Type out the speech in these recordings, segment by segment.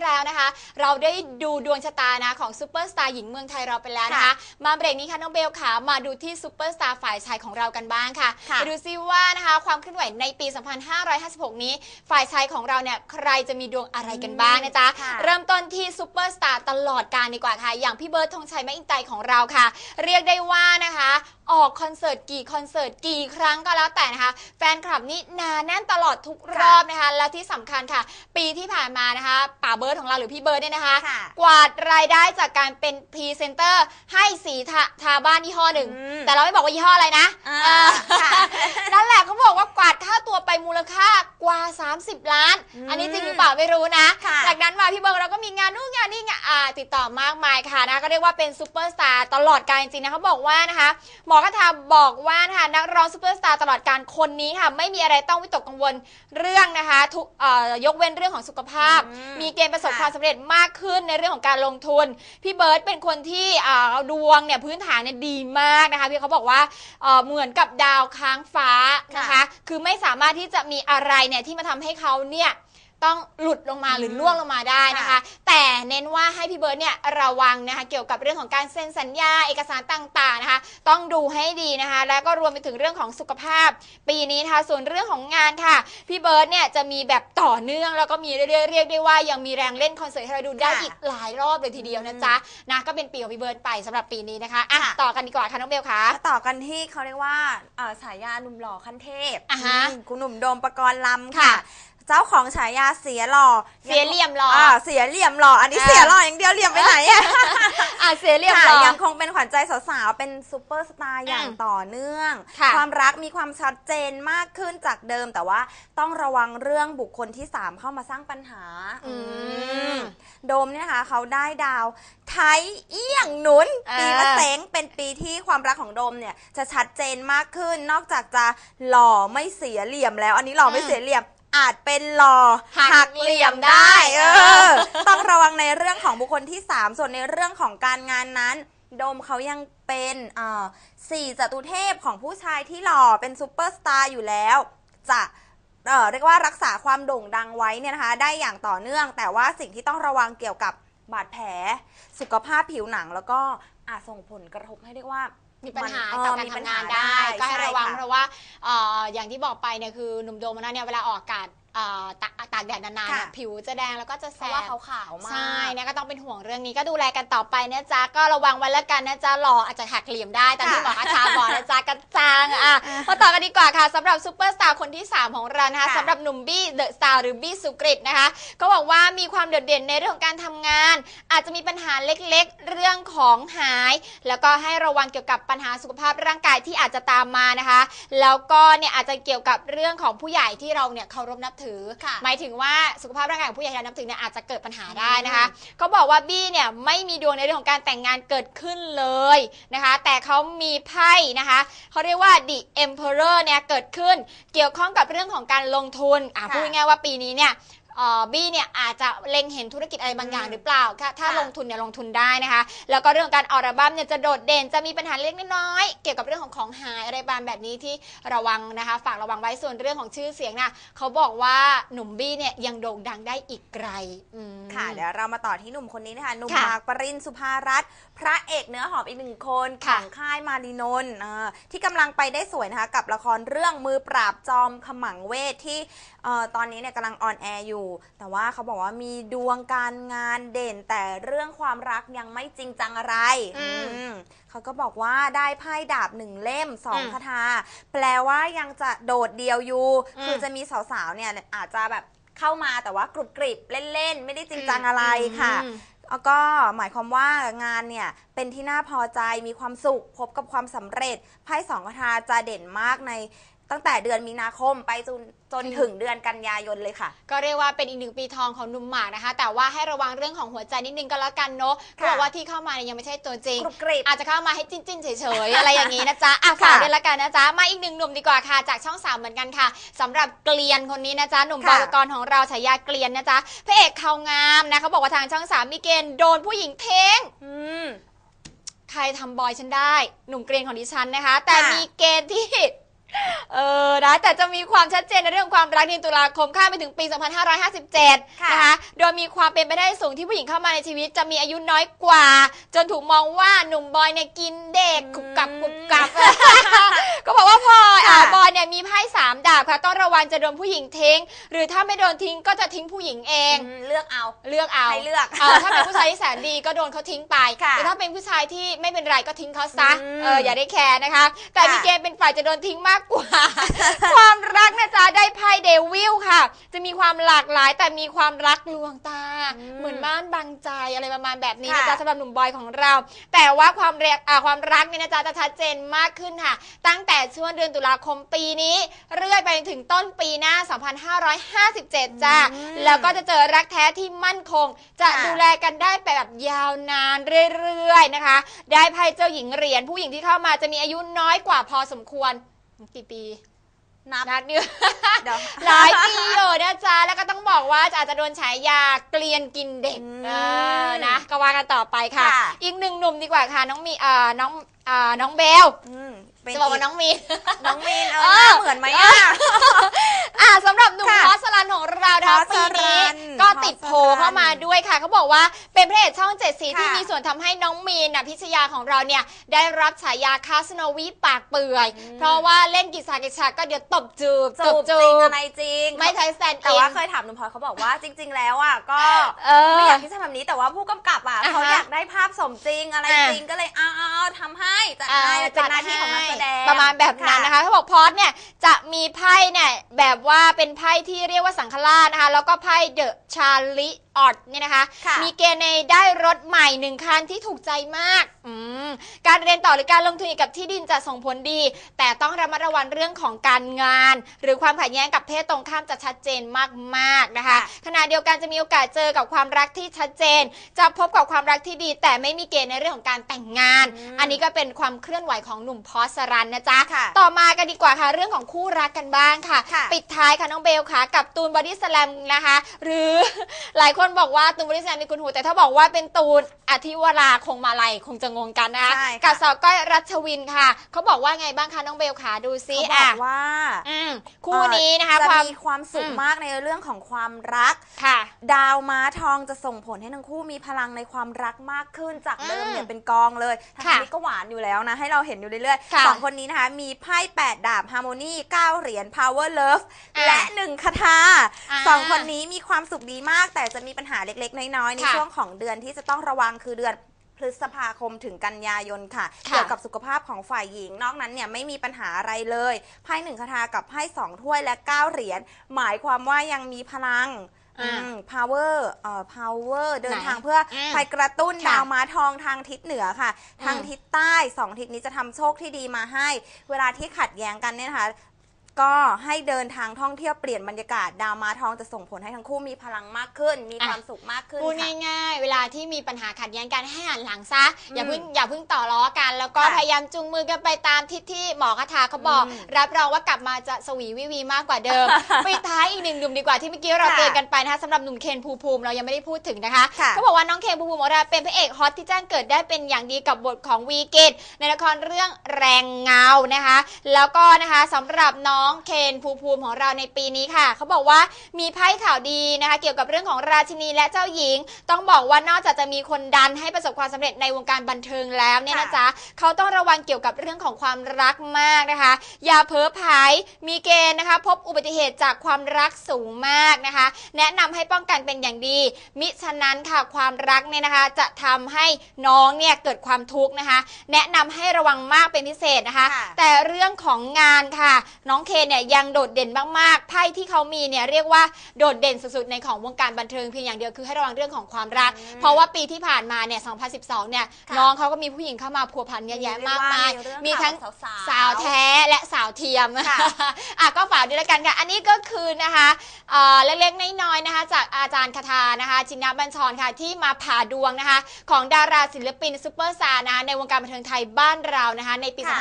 ที่แล้วนะคะ เราได้ดูดวงชะตานะของซูเปอร์สตาร์หญิงเมืองไทยเราไปแล้วนะคะค่ะมาเบรกนี้ค่ะน้องเบลค่ะมาดูที่ซูเปอร์สตาร์ฝ่ายชายของเรากันบ้างค่ะค่ะไปดูซิว่านะคะความเคลื่อนไหวในปี 2556 นี้ ฝ่ายชายของเราเนี่ยใครจะมีดวงอะไรกันบ้างนะจ๊ะค่ะเริ่มต้นที่ซูเปอร์สตาร์ตลอดการดีกว่าค่ะ อย่างพี่เบิร์ดธงชัยแม่อิงไตของเราค่ะ เรียกได้ว่านะคะ ออกคอนเสิร์ตกี่คอนเสิร์ตกี่ครั้งก็แล้วแต่นะคะ แฟนคลับนี่หนาแน่นตลอดทุกรอบนะคะ แล้วที่สำคัญค่ะ ปีที่ผ่านมานะคะป่าเบิร์ดของเราหรือพี่เบิร์ดเนี่ยนะคะค่ะกวาดรายได้จากการเป็นพรีเซนเตอร์ให้สีทาทาบ้านยี่ห้อหนึ่งอืมแต่เราไม่บอกว่ายี่ห้ออะไรนะอ่าเออค่ะนั่นแหละเขาบอกว่ากวาดค่าตัวไปมูลค่ากว่า 30 ล้านอืมอันนี้จริงหรือเปล่าไม่รู้นะค่ะจากนั้นมาพี่เบิร์ดเราก็มีงานนู่นงานนี่งานอ่าติดต่อมากมายค่ะนะก็เรียกว่าเป็นซูเปอร์สตาร์ตลอดการจริงๆนะเขาบอกว่านะคะหมอคาถาบอกว่านะคะนักร้องซูเปอร์สตาร์ตลอดการคนนี้ค่ะ ไม่มีอะไรต้องวิตกกังวลเรื่องนะคะทุกเอ่อยกเว้นเรื่องของสุขภาพ อืมมีเกณฑ์ประสบค่ะ ความสำเร็จมากขึ้นในเรื่องของการลงทุน พี่เบิร์ตเป็นคนที่อ่าดวงเนี่ยพื้นฐานเนี่ยดีมากนะคะพี่เขาบอกว่าเอ่อเหมือนกับดาวค้างฟ้านะคะค่ะคือไม่สามารถที่จะมีอะไรเนี่ยที่มาทำให้เขาเนี่ย ต้องหลุดลงมาหรือมล่วงลงมาได้นะคะค่ะแต่เน้นว่าให้พี่เบิร์ตเนี่ยระวังนะคะเกี่ยวกับเรื่องของการเซ็นสัญญาเอกสารต่างๆนะคะ ต้องดูให้ดีนะคะ แล้วก็รวมไปถึงเรื่องของสุขภาพ ปีนี้นะคะส่วนเรื่องของงานค่ะ พี่เบิร์ตเนี่ยจะมีแบบต่อเนื่องแล้วก็มีเรื่อยๆเรียกได้ว่ายังมีแรงเล่นคอนเสิร์ตให้เราดูได้ค่ะอีกหลายรอบเลยทีเดียวนะจ๊ะนะก็เป็นปีของพี่เบิร์ตไปสำหรับปีนี้นะคะอะค่ะต่อกันดีกว่าค่ะน้องเบลค่ะมาต่อกันที่เขาเรียกว่าเอ่อฉายาหนุ่มหล่อขั้นเทพอ่าฮะอืมคุณหนุ่มโดมปกรณ์ลำค่ะค่ะ เจ้าของฉายาเสียหล่อเสียเหลี่ยมหรออ่า เสียเหลี่ยมหล่ออันนี้อ่า เสียหล่ออย่างเดียวเหลี่ยมไปไหนอะ อะเสียเหลี่ยมค่ะหรอยังคงเป็นขวัญใจสาวๆ เป็นซูเปอร์สตาร์อย่างอืมต่อเนื่อง ค่ะ ความรักมีความชัดเจนมากขึ้นจากเดิม แต่ว่าต้องระวังเรื่องบุคคลที่ 3 เข้ามาสร้างปัญหาอืมอืมโดมเนี่ยนะคะเขาได้ดาวไทยเอี้ยงหนุนเออปีมะเสงเป็นปีที่ความรักของโดมเนี่ยจะชัดเจนมากขึ้น นอกจากจะหล่อไม่เสียเหลี่ยมแล้ว อันนี้หล่อไม่อืมเสียเหลี่ยม อาจเป็นหล่อหักเหลี่ยมได้เออต้องระวังในเรื่องของบุคคลที่ 3 ส่วนในเรื่องของการงานนั้น โดมเขายังเป็นอ่าสี่จตุเทพของผู้ชายที่หล่อเป็นซูเปอร์สตาร์อยู่แล้ว จะเอ่อเรียกว่ารักษาความโด่งดังไว้เนี่ยนะคะ ได้อย่างต่อเนื่อง แต่ว่าสิ่งที่ต้องระวังเกี่ยวกับบาดแผล สุขภาพผิวหนังแล้วก็อาจส่งผลกระทบให้เรียกว่า มีปัญหาเออต่อการมีปัญทำหางานได้ก็ให้ใช่ระวังค่ะเพราะว่าเอ่ออย่างที่บอกไปเนี่ยคือหนุ่มโดมนะเนี่ยเวลาออกอากาศ เอ่อตากตากแดดนานๆเนี่ยค่ะ ผิวจะแดงแล้วก็จะเพแสราะว่าบ เขาขาวมาก ใช่นะก็ต้องเป็นห่วงเรื่องนี้ก็ดูแลกันต่อไปนะจ๊ะ ก็ระวังไว้แล้วกันนะจ๊ะหล่ออาจจะหักเหลี่ยมได้แต่ที่หมออาชาบอกนะจ๊ะกันจังอะมาต่อกันดีกว่าค่ะสำหรับซูเปอร์สตาร์คนที่ 3 ของเรานะคะค่ะ สำหรับหนุ่มบี้เดอะสตาร์หรือบี้สุกริตนะคะ ก็บอกว่ามีความโดดเด่นในเรื่องของการทำงาน อาจจะมีปัญหาเล็กๆ เรื่องของหาย แล้วก็ให้ระวังเกี่ยวกับปัญหาสุขภาพร่างกายที่อาจจะตามมานะคะ แล้วก็เนี่ยอาจจะเกี่ยวกับเรื่องของผู้ใหญ่ที่เราเนี่ยเคารพนับถือ ค่ะหมายถึงว่าสุขภาพร่างกายของผู้ใหญ่ที่เรานับถือเนี่ยอาจจะเกิดปัญหาได้นะคะเขาบอกว่าบี้เนี่ยไม่มีดวงในเรื่องของการแต่งงานเกิดขึ้นเลยนะคะ แต่เขามีไพ่นะคะเขาเรียกว่า the emperor เนี่ยเกิดขึ้นเกี่ยวข้องกับเรื่องของการลงทุนอะค่ะ พูดง่ายๆว่าปีนี้เนี่ยเอ่อ บี้เนี่ยอาจจะเล็งเห็นธุรกิจอะไรบางอย่างอืมหรือเปล่าถ้าถ้าค่ะลงทุนเนี่ยลงทุนได้นะคะ แล้วก็เรื่องของการออกอัลบั้มเนี่ยจะโดดเด่นจะมีปัญหาเล็กน้อยๆเกี่ยวกับเรื่องของของหายอะไรบางแบบนี้ที่ระวังนะคะ ฝากระวังไว้ส่วนเรื่องของชื่อเสียงนะเขาบอกว่าหนุ่มบี้เนี่ยยังโด่งดังได้อีกไกลอืม ค่ะเดี๋ยวเรามาต่อที่หนุ่มคนนี้นะคะหนุ่มค่ะมากปรินสุภารัตน์พระเอกเนื้อหอมอีกหนึ่งคนขค่ะองค่ายมารีนนท์อ่าที่กำลังไปได้สวยนะคะกับละครเรื่องมือปราบจอมขมังเวทที่เอ่อตอนนี้เนี่ยกำลังออนแอร์อยู่แต่ว่าเขาบอกว่ามีดวงการงานเด่น แต่เรื่องความรักยังไม่จริงจังอะไรอืม อืมเขาก็บอกว่าได้ไพ่ดาบหนึ่งเล่มสองอืมคาถาแปลว่ายังจะโดดเดียวอยู่ อืมคือจะมีสาวๆเนี่ยอาจจะแบบเข้ามาแต่ว่ากรุบกริบเล่นๆ ไม่ได้จริงจังอะไรค่ะ อืม แล้วก็หมายความว่างานเนี่ย เป็นที่น่าพอใจมีความสุขพบกับความสำเร็จไพ่สองคาถาจะเด่นมากใน ตั้งแต่เดือนมีนาคมไปจนจนถึงเดือนกันยายนเลยค่ะ ก็เรียกว่าเป็นอีกหนึ่งปีทองของหนุ่มหมากนะคะ แต่ว่าให้ระวังเรื่องของหัวใจนิดนึงก็แล้วกันเนาะเพราะว่าที่เข้ามาเนี่ยยังไม่ใช่ตัวจริง กรุบกริบ อาจจะเข้ามาให้จิ้นจิ้นๆเฉยๆ อะไรอย่างนี้นะจ๊ะอะฝากด้วยละกันนะจ๊ะ มาอีกหนึ่งหนุ่มดีกว่าค่ะ จากช่องสามเหมือนกันค่ะสำหรับเกลียนคนนี้นะจ๊ะ หนุ่มบค่ะอยปกรณ์ของเราฉายาเกลียนนะจ๊ะพระเอกเขางามนะเขาบอกว่าทางช่องสามมีเกณฑ์โดนผู้หญิงเท้ง อืม ใครทำบอยฉันได้ หนุ่มเกรียนของดิฉันนะคะ แต่ค่ะ มีเกณฑ์ที่ เออนะแต่จะมีความชัดเจนในเรื่องความรักในตุลาคมข้ามไปถึงปี 2557 ค่ะนะคะโดยมีความเป็นไปได้สูงที่ผู้หญิงเข้ามาในชีวิต จะมีอายุน้อยกว่า จนถูกมองว่าหนุ่มบอยเนี่ยกินเด็กกุบกับกุบกับ ก็บอกว่าพออ่า ค่ะ บอยเนี่ยมีไพ่สามดาบ ค่ะต้องระวังจะโดนผู้หญิงทิ้ง หรือถ้าไม่โดนทิ้งก็จะทิ้งผู้หญิงเอง อืมเลือกเอา เลือกเอาให้เลือกเออถ้าเป็นผู้ชายที่แสนดีก็โดนเขาทิ้งไป ค่ะแต่ถ้าเป็นผู้ชายที่ไม่เป็นไรก็ทิ้งเขาซะ อืมเอออย่าได้แคร์นะคะ แต่ค่ะมีเกณฑ์เป็นฝ่ายจะโดนทิ้งมากกว่า ความรักนะจ๊ะได้ไพ่เดวิลค่ะ จะมีความหลากหลายแต่มีความรักลวงตา อืมเหมือนม่านบังใจอะไรประมาณแบบนี้นะค่ะจ๊ะสำหรับหนุ่มบอยของเรา แต่ว่าความเรียกอ่าความรักเนี่ยนะจ๊ะจะชัดเจนมากขึ้นค่ะ ตั้งแต่ช่วงเดือนตุลาคมปีนี้ เรื่อยไปจนถึงต้นปีหน้า 2557 จ้าอืมแล้วก็จะเจอรักแท้ที่มั่นคง จะค่ะดูแลกันได้ไปแบบยาวนานเรื่อยๆนะคะ ได้ไพ่เจ้าหญิงเหรียญผู้หญิงที่เข้ามาจะมีอายุน้อยกว่าพอสมควรกี่ปี นับนัดเดียวเดี๋ยว หลายปีอยู่นะจ๊ะแล้วก็ต้องบอกว่าอาจจะโดนฉายาเกลียนกินเด็กอืมเออนะก็ว่ากันต่อไปค่ะ ค่ะ อีกหนึ่งหนุ่มดีกว่าค่ะน้องมีอ่าน้องอ่าน้องเบลอืมเป็นจะบอกว่าน้องมีน น้องมีนเอเอออหน้าเหมือนไหมอะ อ่าสำหรับหนุ่มค่ะพอสลันของเรานะคะพอสปีรันี้นก็ ติดโผล่เข้ามาด้วยค่ะเขาบอกว่าเป็นพระเอกช่องเจ็ดสีค่ะที่มีส่วนทำให้น้องมีนน่ะพิชยาของเราเนี่ยได้รับฉายาคาสโนวีปากเปื่อยอืมเพราะว่าเล่นกิจสากิจฉากก็เดี๋ยวตบจูบจูบจริงอะไรจริง ไม่ใช้แซนแต่อิว่านเคยถามหนุ่มพลอยเขาบอกว่าจริง ๆ แล้วอะก็เอไม่ออยากที่จะทำแบบนี้แต่ว่าผู้กำกับอะอ่าฮะเขาอยากได้ภาพสมจริงอะไรอ่าจริงก็เลยเอาเอาเอาทำให้จัดอ่าให้เป็นหน้าที่ของนักแสดงประมาณแบบนั้นนะคะเขาบอกพอดเนี่ยจะมีไพ่เนี่ยแบบว่าเป็นไพ่ที่เรียกว่าสังฆราชนะคะแล้วก็ไพ่เดอะชาลิออดเนี่ยนะคะ ค่ะมีเกณฑ์ในได้รถใหม่หนึ่งคันที่ถูกใจมากอืมการเรียนต่อหรือการลงทุนเกี่ยวกับที่ดินจะส่งผลดี แต่ต้องระมัดระวังเรื่องของการงาน หรือความขัดแย้งกับเพศตรงข้ามจะชัดเจนมากๆนะคะค่ะขณะเดียวกันจะมีโอกาสเจอกับความรักที่ชัดเจน จะพบกับความรักที่ดี แต่ไม่มีเกณฑ์ในเรื่องของการแต่งงาน อืม อันนี้ก็เป็นความเคลื่อนไหวของหนุ่มพอสรันนะจ๊ะ ค่ะ ต่อมากันดีกว่าค่ะ เรื่องของคู่รักกันบ้างค่ะ ค่ะ ปิดท้ายค่ะน้องเบลค่ะ กับตูนบอดี้สแลมนะคะ หรือ หลายคนบอกว่าตูนบอดี้สแลมมีคุณหู แต่ถ้าบอกว่าเป็นตูนอธิวราคงมาลัยคงจะงงกันนะคะใช่ค่ะ กับสาวก้อยรัชวินค่ะ เขาบอกว่าไงบ้างคะน้องเบลค่ะดูซิเขาบออะกว่าอืมคู่นี้นะคะจะความ มีความสุขอืม มากในเรื่องของความรัก ค่ะ ดาวม้าทองจะส่งผลให้ทั้งคู่มีพลังในความรักมากขึ้นจากเดิมเนี่ยอืมเป็นกองเลยทางค่ะนี้ก็หวานอยู่แล้วนะ ให้เราเห็นอยู่เรื่อยค่ะๆสองคนนี้นะคะ มีไพ่8ดาบฮาร์โมนี9เหรียญ power love อะและ 1คาถาอ่าสองคนนี้มีความสุขดีมาก แต่จะมีปัญหาเล็ก ๆ น้อยๆในค่ะช่วงของเดือนที่จะต้องระวังคือเดือนพฤษภาคมถึงกันยายนค่ะ ค่ะ เกี่ยวกับสุขภาพของฝ่ายหญิง นอกนั้นเนี่ยไม่มีปัญหาอะไรเลยไพ่หนึ่งคาถากับไพ่สองถ้วยและ9เหรียญหมายความว่ายังมีพลังอ่าอืม power เอ่อ power เดินไหนทางเพื่ออมไปกระตุ้นค่ะดาวม้าทองทางทิศเหนือค่ะอืมทางทิศใต้สองทิศนี้จะทำโชคที่ดีมาให้ เวลาที่ขัดแย้งกันเนี่ยนะคะ ก็ให้เดินทางท่องเที่ยวเปลี่ยนบรรยากาศดาวม้าทองจะส่งผลให้ทั้งคู่มีพลังมากขึ้น มีอะความสุขมากขึ้นพูดค่ะ ง่ายๆ เวลาที่มีปัญหาขัดแย้งกันให้หันหลังซะ อย่าอืมเพิ่งอย่าเพิ่งต่อล้อกัน แล้วก็ค่ะพยายามจูงมือกันไปตามทิศที่หมอคาถาเขาบอก อืมรับรองว่ากลับมาจะสวีวิวีมากกว่าเดิม ปิดท้ายอีกหนึ่งหนุ่มดีกว่าที่เมื่อกี้เราค่ะเตือนกันไปนะคะสำหรับหนุ่มเคนภูมิภูมิเรายังไม่ได้พูดถึงนะคะค่ะเขาบอกว่าน้องเคนภูมิภูมิของเราเป็นพระเอกฮอตที่แจ้งเกิดได้เป็นอย่างดีกับบทของวีกิตในละครเรื่องแรงเงานะคะ แล้วก็นะคะสำหรับน้องเคนภูมิภูมิของเราในปีนี้ค่ะ เขาบอกว่ามีไพ่ข่าวดีนะคะ เกี่ยวกับเรื่องของราชินีและเจ้าหญิง ต้องบอกว่านอกจากจะมีคนดันให้ประสบความสำเร็จในวงการบันเทิงแล้วเนี่ยนะค่ะจ๊ะเขาต้องระวังเกี่ยวกับเรื่องของความรักมากนะคะ อย่าเพ้อพายมีเกณฑ์นะคะ พบอุบัติเหตุจากความรักสูงมากนะคะ แนะนำให้ป้องกันเป็นอย่างดี มิฉะนั้นค่ะความรักเนี่ยนะคะ จะทำให้น้องเนี่ยเกิดความทุกข์นะคะ แนะนำให้ระวังมากเป็นพิเศษนะคะค่ะแต่เรื่องของงานค่ะ น้องเคนเนี่ยยังโดดเด่นมากๆไพ่ที่เขามีเนี่ยเรียกว่าโดดเด่นสุดๆในของวงการบันเทิงเพียงอย่างเดียวคือให้ระวังเรื่องของความรักอืมเพราะว่าปีที่ผ่านมาเนี่ย 2012 เนี่ยค่ะน้องเขาก็มีผู้หญิงเข้ามาพัวพันเยอะแยะมากมายเรียกว่ามีมีทั้งเรื่องราวสาวแท้และสาวเทียมค่ะอะก็ฝากด้วยละกันค่ะ อันนี้ก็คือนะคะเอ่อเล็กๆน้อยๆนะคะ จากอาจารย์คาทานะคะจินนาบัญชรค่ะที่มาผ่าดวงนะคะ ของดาราศิลปินซูเปอร์สตาร์นะคะในวงการบันเทิงไทยบ้านเรานะคะ ในปีค่ะ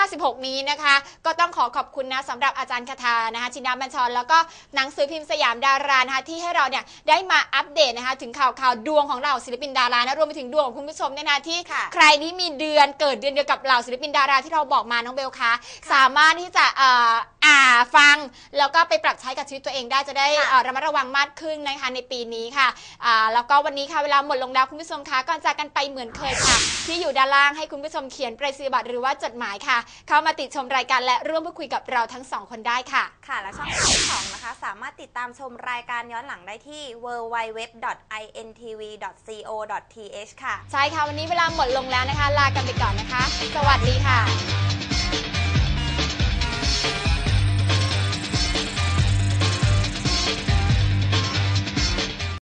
2556 นี้นะคะ ก็ต้องขอขอบคุณนะสำหรับอาจารย์คาทานะคะชินดาบัญชร แล้วก็หนังสือพิมพ์สยามดารานะคะที่ให้เราเนี่ยได้มาอัปเดตนะคะถึงข่าวข่าวดวงของเราศิลปินดารานะรวมไปถึงดวงของคุณผู้ชมเนี่ยนะที่ค่ะใครที่มีเดือนเกิดเดือนเดียวกับเราศิลปินดาราที่เราบอกมาน้องเบลคะสามารถที่จะเอ่ออ่าฟังแล้วก็ไปปรับใช้กับชีวิตตัวเองได้จะได้ค่ะ เอ่อระมัดระวังมากขึ้นนะคะในปีนี้ค่ะอ่าแล้วก็วันนี้ค่ะเวลาหมดลงแล้วคุณผู้ชมคะก่อนจากกันไปเหมือนเคยค่ะ ที่อยู่ด้านล่างให้คุณผู้ชมเขียนไปรษณียบัตรหรือว่าจดหมายค่ะ เข้ามาติดชมรายการและร่วมพูดคุยกับเราทั้งสองคนได้ค่ะ ค่ะ และช่องทางที่สองนะคะ สามารถติดตามชมรายการย้อนหลังได้ที่ www.intv.co.th ค่ะ ใช่ค่ะ วันนี้เวลาหมดลงแล้วนะคะ ลากันไปก่อนนะคะ สวัสดีค่ะ